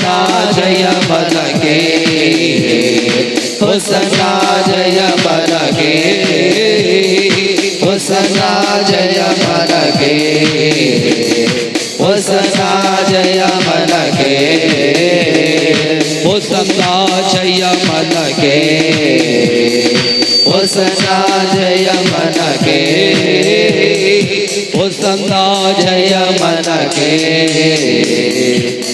जय मन के हुसना जय मन के हुसना जय मन के हुसना जय मन के हुसना जय मन के हुसना जय मन के हुसना जय मन के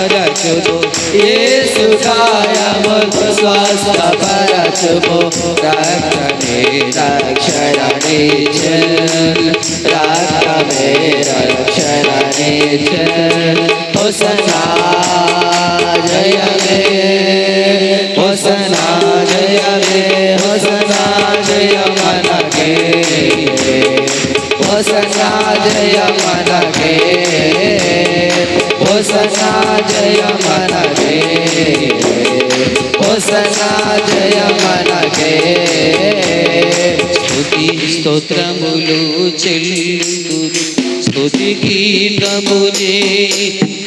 परच ये सुखाया मत पर परच रखने रक्षणे रक्षरणे चल रामे रक्षरणे चल। जय मे होसना जय मे जय मन के। जय मन के। जय मन गे होसना जय मन गे स्तुति स्तोत्रमुलु చెల్లిస్తు స్తుతి గీతమునే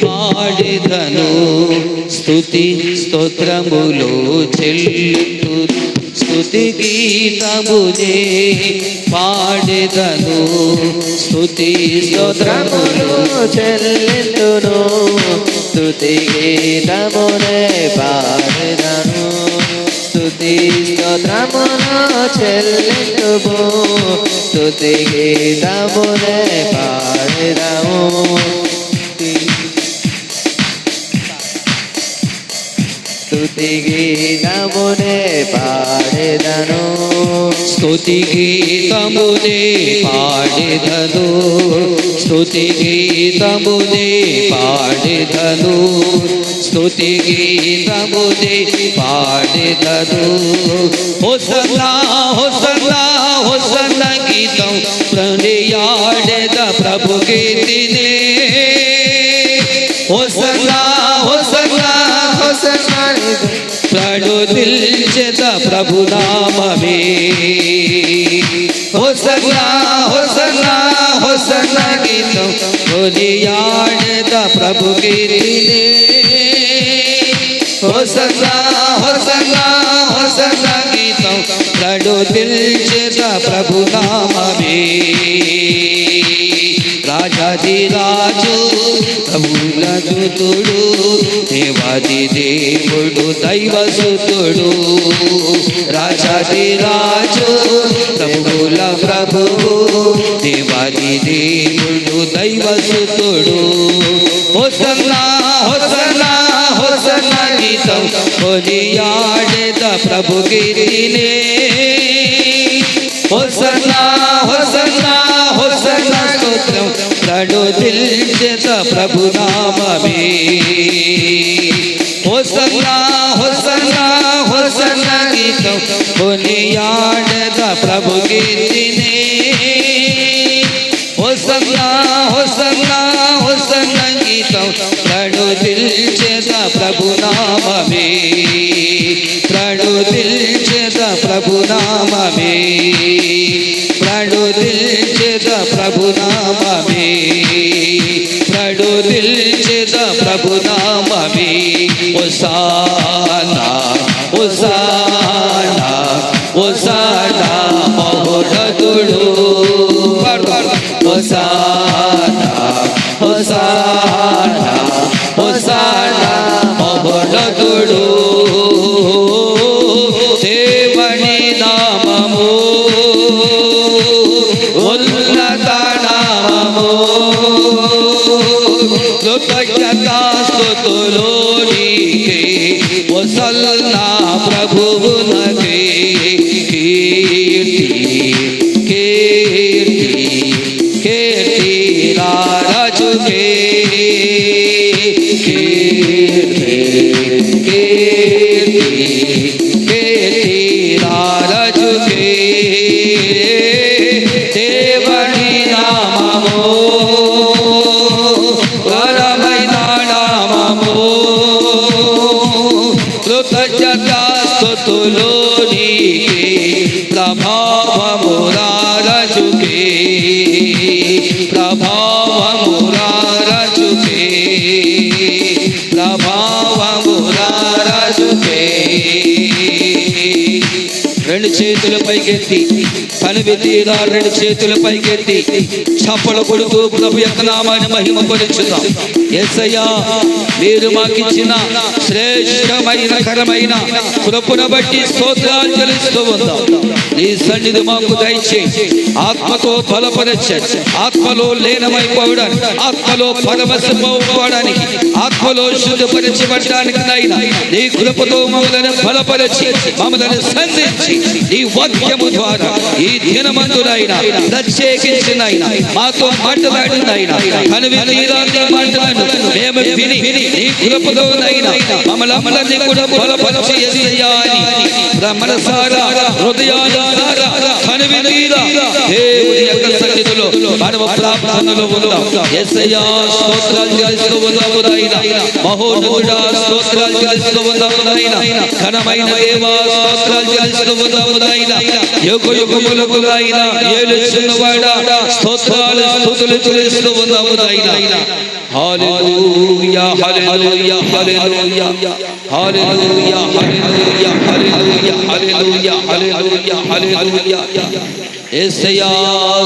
పాడిదను స్తుతి స్తోత్రములో చెల్లుతురు ಸ್ತುತಿ ಗೀತ ಬುಜೆ ಪಾಡಿದನು ಸ್ತುತಿ ಸ್ತೋತ್ರಗಳು ಚೆಲ್ಲಿದ್ದನು ಸ್ತುತಿ ಗೀತ ಮುನೆ ಪಾಡಿದನು ಸ್ತುತಿ ಸ್ತೋತ್ರಮನು ಚೆಲ್ಲಿದ್ದವು ಸ್ತುತಿ ಗೀತ ಮುನೆ ಪಾಡಿದವು ಸ್ತುತಿಗೀತಮುನೆ ಪಾಡಿದನು. ಸ್ತುತಿಗೀತಮುನೆ ಪಾಡಿದನು. ಸ್ತುತಿಗೀತಮುನೆ ಪಾಡಿದನು. ಸ್ತುತಿಗೀತಮುನೆ ಪಾಡಿದನು. ಹೊಸದ ಹೊಸದ ಹೊಸದ ಗೀತಂ ಪ್ರಣಿಯಾಡೆದ ಪ್ರಭು ಗೀತಿನೇ प्रणु दिल चेता प्रभु नाम में हो सकना हो सकना हो सकना गीत तुम बोली प्रभु गिरी रीने हो सकना हो सकना हो सकना गीत प्रणु दिल चेता प्रभु नाम में రాజు ప్రభుల సుతుడు దేవాది దేవుడు దైవసుతుడు రాజాది రాజు ప్రభుల ప్రభువు దేవాది దేవుడు దైవసుతుడు హోసన్నా హోసన్నా హోసన్నా గీతం కొనియాడేద ప్రభు కీర్తినే హోసన్నా హోసన్నా హోసన్నా స్తోత్రం ప్రణు దిల్చేత ప్రభు నామమే హోసన్నా హోసన్నా హోసన్నా గీతం కొనియాడద ప్రభు కీర్తినే హోసన్నా హోసన్నా హోసన్నా గీతం ప్రణు దిల్చేత ప్రభు నామమే ప్రణు దిల్చేత ప్రభు నామమే ప్రణు దిల్చేద ప్రభునామే ప్రడు దిల్చేద ప్రభునామే ఓ సా ajudei. రెండు చేతుల పైకెత్తి. కనివి తీరా రెండు చేతుల పైకెత్తి. చప్పల కొడుకు ప్రభు యొక్క నామాన్ని మహిమ పరుచుదాం ఎస్సయ్యా మీరు మాకిచ్చిన శ్రేష్టమైన కరమైన కృపణ బట్టి స్తోత్రాలు తెలుస్తూ ఉందాం నీ సన్నిధి మాకు దయచే ఆత్మతో బలపరచండి ఆత్మలో లీనమైపోవడానికి ఆత్మలో పరమశిపోవడానికి ఆత్మలో శుద్ధపరచబడడానికి నైనా నీ కృపతో మమ్మల్ని బలపరచి మమ్మల్ని సంధించి నీ వాక్యము ద్వారా ఈ దినమందునైనా ప్రత్యేకించిన మాతో మాట్లాడినైనా కనువి మేము విని నీ కృపతోనైనా మమ్మల్ని కూడా మనసారా కనువి దేవుని యొక్క సన్నిధిలో మనము ప్రార్థనలో ఉందాం స్తోత్రాలు మహోన్నతుడా స్తోత్రాలు ఘనమైన దేవా స్తోత్రాలు ఉన్నాము నాయనా యుగ యుగములకు నాయనా ఏలుచున్నవాడా స్తోత్రాలు స్తుతులు చెల్లిస్తూ ఉన్నాము నాయనా హల్లెలూయా హల్లెలూయా హల్లెలూయా హల్లెలూయా హల్లెలూయా హల్లెలూయా హల్లెలూయా హల్లెలూయా హల్లెలూయా యేసయ్యా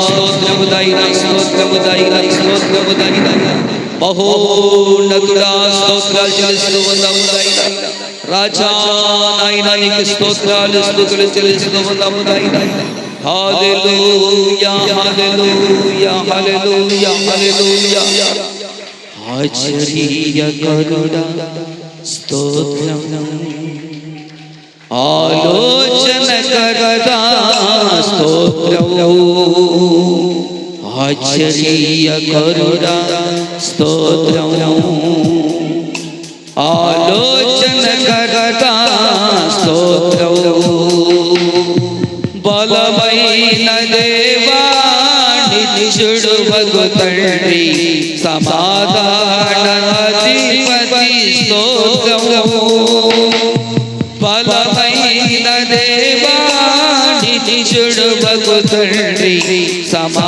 స్తోత్రము దైన స్తోత్రము बहो नगुरा स्तोत्राल राजा नाइनानि स्तोत्राल स्तोत्रल स्तोत्रमुदाइना हालेलुया हालेलुया हालेलुया हालेलुया आचरीय करुणा स्तोत्रम आलोचन करदा स्तोत्रम आचरीय करुणा स्तोत्रं। आलोचनकर्ता स्तोत्रौ। बलवैन देवा निचुडु भगवतण्डि समाधानाधिपति स्तोत्रौ। बलवैन देवा निचुडु भगवतण्डि समा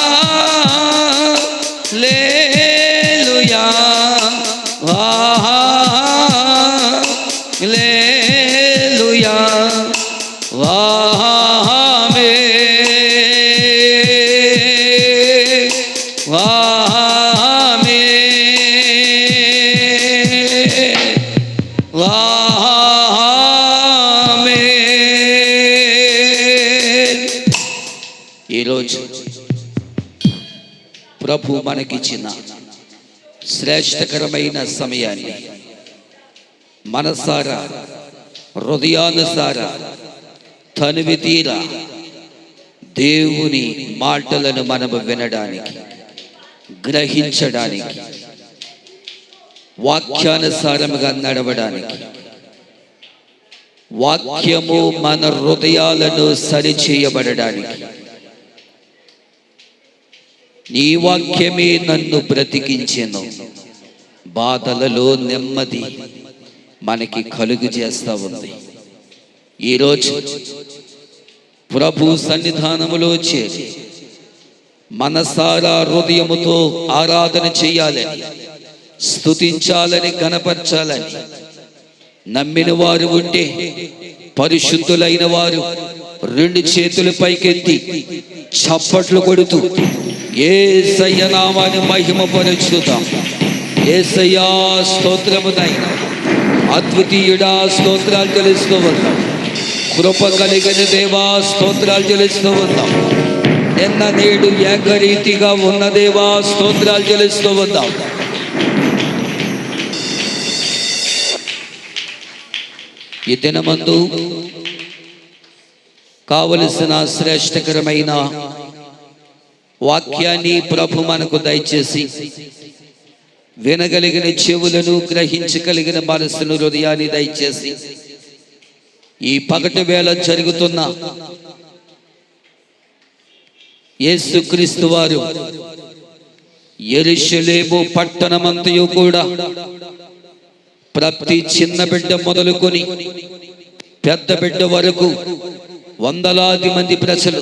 Hallelujah. Hallelujah. ఈరోజు ప్రభు మనకిచ్చిన శ్రేష్టకరమైన సమయాన్ని మనసారా హృదయానుసార తనివి తీరా దేవుని మాటలను మనము వినడానికి గ్రహించడానికి వాక్యానుసారముగా నడవడానికి వాక్యము మన హృదయాలను సరిచేయబడడానికి నీ వాక్యమే నన్ను బ్రతికించెను. బాధలలో నెమ్మది మనకి కలుగు చేస్తా ఉంది. ఈరోజు ప్రభు సన్నిధానములో చేరి మనసారా హృదయముతో ఆరాధన చేయాలని స్తుతించాలని కనపరచాలని నమ్మిన వారు ఉంటే పరిశుద్ధులైన వారు రెండు చేతులు పైకెత్తి చప్పట్లు కొడుతూ ఏ నామాన్ని మహిమ పరుచుతాం ఏసయ్యా స్తోత్రమునైనా అద్వితీయుడా స్తోత్రాలు తెలుస్తూ వద్దాం కృప కలిగిన దేవా స్తోత్రాలు చెల్లిస్తూ వద్దాం నిన్న నేడు ఏకరీతిగా ఉన్న దేవా స్తోత్రాలు చెల్లిస్తూ వద్దాం ఈ దినమందు కావలసిన శ్రేష్టకరమైన వాక్యాన్ని ప్రభు మనకు దయచేసి వినగలిగిన చెవులను గ్రహించగలిగిన మనసును హృదయాన్ని దయచేసి ఈ పగటి వేళ జరుగుతున్న యేసుక్రీస్తు వారు ఎరుషలేము పట్టణమంతయు కూడా ప్రతి చిన్న బిడ్డ మొదలుకొని పెద్ద బిడ్డ వరకు వందలాది మంది ప్రజలు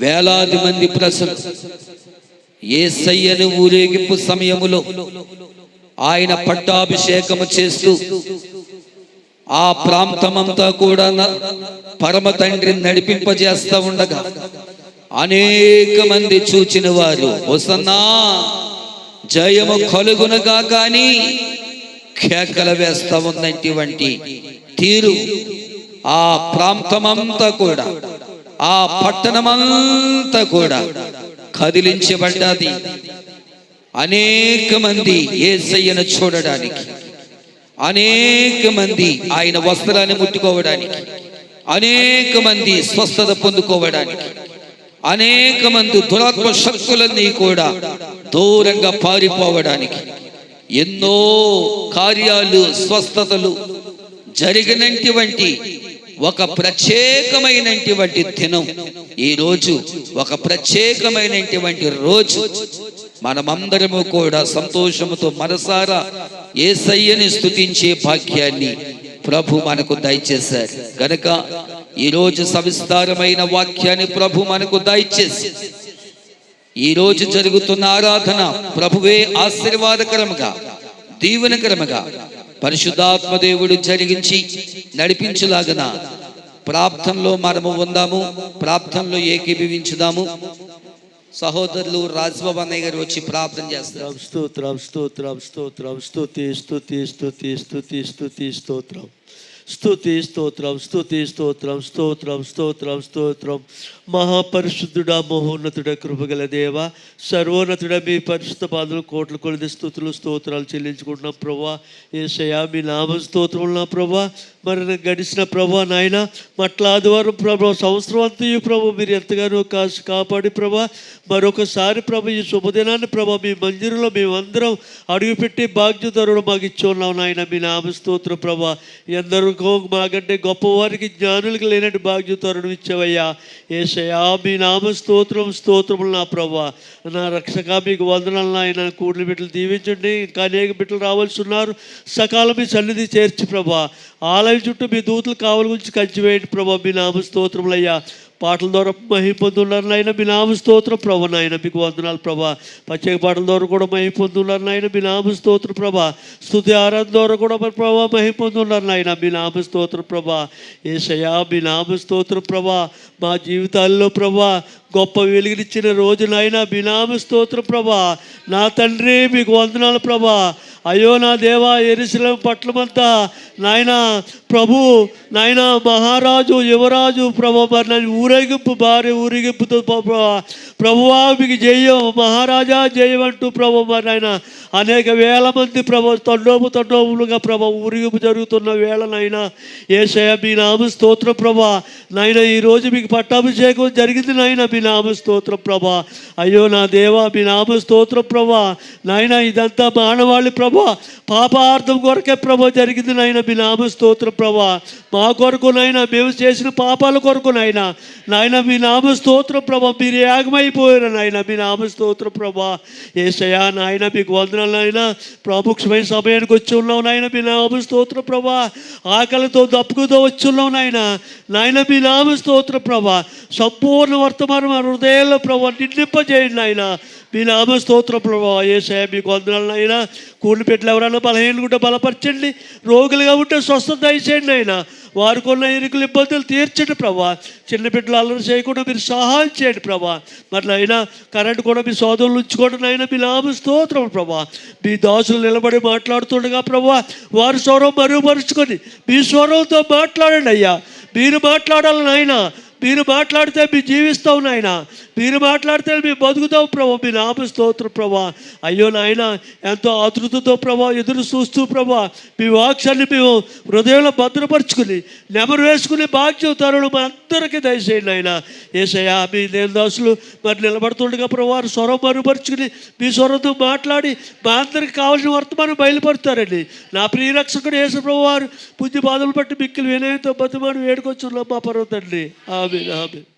వేలాది మంది ప్రజలు. ఏసయ్యను ఊరేగింపు సమయములో ఆయన పట్టాభిషేకము చేస్తూ ఆ ప్రాంతమంతా కూడా పరమ తండ్రిని నడిపింపజేస్తా ఉండగా అనేక మంది చూచిన వారు వసన్నా జయము కలుగునగా కానీ కేకలు వేస్తా ఉన్నటువంటి తీరు ఆ ప్రాంతమంతా కూడా ఆ పట్టణమంతా కూడా కదిలించబడ్డది. అనేక మంది ఏసయ్యను చూడడానికి అనేక మంది ఆయన వస్త్రాన్ని ముట్టుకోవడానికి అనేక మంది స్వస్థత పొందుకోవడానికి అనేక మంది దురాత్మ శక్తులన్నీ కూడా దూరంగా పారిపోవడానికి ఎన్నో కార్యాలు స్వస్థతలు జరిగినటువంటి ఒక ప్రత్యేకమైనటువంటి దినం. ఈరోజు ఒక ప్రత్యేకమైనటువంటి రోజు. మనమందరము కూడా సంతోషముతో మనసారా ఏసయ్యని స్థుతించే భాగ్యాన్ని ప్రభు మనకు దయచేశారు గనక ఈరోజు సవిస్తారమైన వాక్యాన్ని ప్రభు మనకు దయచేసి ఈ రోజు జరుగుతున్న ఆరాధన ప్రభువే ఆశీర్వాదకరముగా దీవెనకరముగా పరిశుద్ధాత్మ దేవుడు జరిగించి నడిపించులాగన ప్రాప్తంలో మనము ఉందాము ప్రాప్తంలో ఏకీభవించుదాము. సహోదరులు రాజబాబు గారు వచ్చి ప్రార్థన చేస్తారు. స్తోత్రం స్తోత్రం స్తోత్రం స్తుతి స్తుతి స్తుతి స్తుతి స్తుతి స్తోత్రం. స్తుతి స్తోత్రం స్తుతి స్తోత్రం స్తోత్రం స్తోత్రం స్తోత్రం. మహాపరిశుద్ధుడా మహోన్నతుడ కృపగల దేవ సర్వోన్నతుడ మీ పరిశుద్ధ పాదలు కోట్ల కొలిది స్థుతులు స్తోత్రాలు చెల్లించుకుంటున్నాం ప్రభా. ఏసయా మీ నామ స్తోత్రం నా ప్రభా. మరి గడిచిన ప్రభా నాయన మట్ల ఆదివారం ప్రభా సంవత్సరం అంతయు ప్రభు మీరు ఎంతగానో కాసి కాపాడి ప్రభా. మరొకసారి ప్రభు ఈ శుభదినాన్ని ప్రభా మీ మందిరంలో మేమందరం అడుగుపెట్టి బాధ్యతరుడు మాకు ఇచ్చి ఉన్నాం నాయన మీ నామ స్తోత్ర ప్రభా. ఎందరికో మాకంటే గొప్పవారికి జ్ఞానులకు లేనట్టు బాధ్యతరుడు ఇచ్చావయ్యా. ఏసయా మీ నామ స్తోత్రం స్తోత్రములు నా ప్రభా. నా రక్షక మీకు వందనాలు ఆయన కూడిన బిడ్డలు దీవించండి. ఇంకా అనేక బిడ్డలు రావాల్సి ఉన్నారు. సకాలం మీ సన్నిధి చేర్చి ప్రభా. ఆలయం చుట్టూ మీ దూతలు కావల గురించి కంచి వేయండి ప్రభా. మీ నామ స్తోత్రములయ్యా పాటల ద్వారా మహిపొందున్నారు నాయన. మీ నామ స్తోత్రం ప్రభ నాయన. మీకు వందనాలు ప్రభా. ప్రత్యేక పాటల ద్వారా కూడా మహిపొందున్నారు నాయన. మీ నామ స్తోత్రం ప్రభా. స్థుతి ఆరాధన ద్వారా కూడా మరి ప్రభా మహిపొందున్నారు నాయన. మీ నామ స్తోత్రం ప్రభా. ఏసయా మీ నామ స్తోత్రం ప్రభా. మా జీవితాల్లో ప్రభా గొప్ప వెలుగునిచ్చిన రోజు బినామ స్తోత్ర ప్రభా. నా తండ్రి మీకు వందనాలు ప్రభా. అయ్యో నా దేవా ఎరుసలం పట్లమంతా నాయన ప్రభు నాయన మహారాజు యువరాజు ప్రభు మరి నన్ను ఊరేగింపు భార్య ఊరేగింపుతో ప్రభువా మీకు జయం మహారాజా జయం అంటూ ప్రభు మరి నాయన అనేక వేల మంది ప్రభు తండోపు తండోపులుగా ప్రభు ఊరేగింపు జరుగుతున్న వేళనైనా ఏసయ మీ నామ స్తోత్ర ప్రభా. నాయన ఈరోజు మీకు పట్టాభిషేకం జరిగింది నాయన మీ నామ స్తోత్రం ప్రభా. అయ్యో నా దేవా మీ నామ స్తోత్రం ప్రభా. నాయన ఇదంతా మానవాళి ప్రభా. పాపార్థం కొరకే ప్రభా జరిగింది నాయన మీ నామ స్తోత్రం ప్రభా. మా కొరకు నాయన మేము చేసిన పాపాల కొరకు నాయన. నాయన మీ నామ స్తోత్రం ప్రభా మీరు యాగమైపోయారు నాయన మీ నామ ప్రభా. ఏసయా నాయన మీకు వందనాలు నాయన. ప్రాముఖ్యమైన సమయానికి వచ్చి ఉన్నావు నాయన మీ నామ ప్రభా. ఆకలితో దప్పుకుతో వచ్చి ఉన్నావు నాయన. నాయన మీ నామ స్తోత్రం ప్రభా. సంపూర్ణ వర్తమానం మా హృదయాల్లో ప్రభు నిండింపజేయండి నాయన. మీ నామ స్తోత్ర ప్రభా ఏసే మీకు వందనాలు నాయన. కూలి పెట్టలు ఎవరైనా బలహీనకుంటే బలపరచండి. రోగులుగా ఉంటే స్వస్థత దయచేయండి నాయన. వారికి ఉన్న ఇరుకులు ఇబ్బందులు తీర్చండి ప్రభా చిన్న బిడ్డలు అల్లరి చేయకుండా మీరు సహాయం చేయండి ప్రభా మరి అయినా కరెంట్ కూడా మీ సోదరులు ఉంచుకోవడం అయినా మీ నామ స్తోత్రం ప్రభా మీ దాసులు నిలబడి మాట్లాడుతుండగా ప్రభా వారి స్వరం మరుగుపరుచుకొని మీ స్వరంతో మాట్లాడండి అయ్యా. మీరు మాట్లాడాలి నాయన. మీరు మాట్లాడితే మీ జీవిస్తాం నాయన. మీరు మాట్లాడితే మేము బతుకుతాం ప్రభా. మీ నామ స్తోత్ర ప్రభా. అయ్యో నాయన ఎంతో ఆతృతతో ప్రభా ఎదురు చూస్తూ ప్రభా. మీ వాక్యాన్ని మేము హృదయంలో భద్రపరుచుకుని నెమరు వేసుకుని బాధ్యత తరుణం మా అందరికీ దయచేయండి ఆయన ఏసయ్యా మీ దేవదాసులు మరి నిలబడుతుండగా ప్రభా స్వరం మరుపరుచుకుని మీ స్వరంతో మాట్లాడి మా అందరికి కావాల్సిన వర్తమానం బయలుపరుతారండి. నా ప్రియరక్షకుడు యేసు ప్రభు వారు బుద్ధి బాధలు బట్టి మిక్కిలు వినయంతో బతుమాను వేడుకొచ్చున్నాం మా పర్వతండి. ఆమె Rabbi, Rabbi.